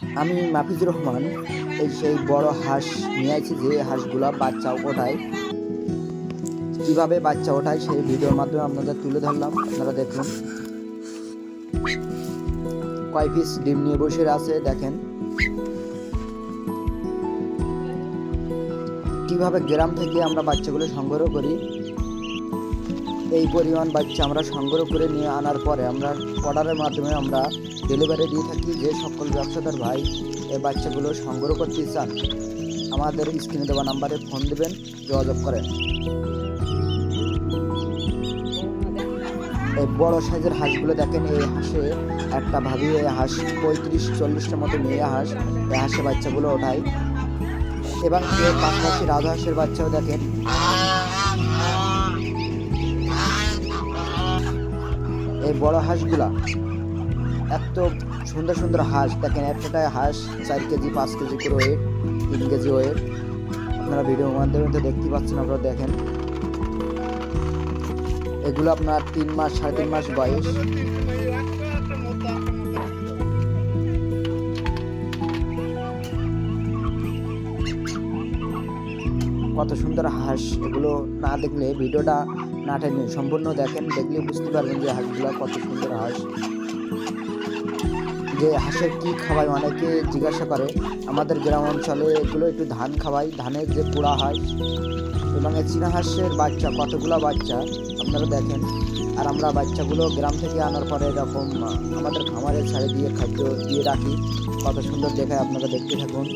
আমি মাফিজুর রহমান, এই সেই বড় হাঁস নিয়ে আইছি যে হাঁসগুলা বাচ্চা ওঠায়। কীভাবে বাচ্চা ওঠায় সেই ভিডিওর মাধ্যমে আপনাদের তুলে ধরলাম, আপনারা দেখুন। কয় পিস ডিম নিয়ে বসে আছে, দেখেন। কীভাবে গ্রাম থেকে আমরা বাচ্চাগুলো সংগ্রহ করি, এই পরিমাণ বাচ্চা আমরা সংগ্রহ করে নিয়ে আনার পরে আমরা অর্ডারের মাধ্যমে আমরা ডেলিভারি দিয়ে থাকি যে সকল ব্যবসাদার ভাই এই বাচ্চাগুলো সংগ্রহ করতে চান, আমাদের স্ক্রিনে দেওয়া নাম্বারে ফোন দেবেন, যোগাযোগ করেন। এই বড় সাইজের হাঁসগুলো দেখেন, এই হাঁসে একটা ভাবি, এই হাঁস পঁয়ত্রিশ, চল্লিশটার মতো মেয়ে হাঁস, এই হাঁসের বাচ্চাগুলো ওঠায় এবং এর পাশাপাশি রাধা হাঁসের বাচ্চাও দেখেন। এই বড় হাঁসগুলা এত সুন্দর সুন্দর হাঁস। দেখেন একটাটায় হাঁস, চার কেজি, পাঁচ কেজি করে ওয়েট, তিন কেজি ওয়েট। আপনারা ভিডিওর মাধ্যমে তো দেখতেই পাচ্ছেন, আপনারা দেখেন। এগুলো আপনার তিন মাস, সাড়ে তিন মাস বয়স। কত সুন্দর হাঁস। এগুলো না দেখলে ভিডিওটা না টেনে সম্পূর্ণ দেখেন, দেখলে বুঝতে পারবেন যে হাঁসগুলো কত সুন্দর হাঁস। যে হাঁসের কি খাওয়াই অনেকে জিজ্ঞাসা করে, আমাদের গ্রাম অঞ্চলে এগুলো একটু ধান খাওয়াই, ধানের যে পোড়া হয় এবং চীনা হাঁসের বাচ্চা, কতগুলো বাচ্চা আপনারা দেখেন আর আমরা বাচ্চাগুলো গ্রাম থেকে আনার পরে এরকম আমাদের খামারে ছাড়ে দিয়ে খাদ্য দিয়ে রাখি। কত সুন্দর দেখায় আপনারা দেখতে থাকুন।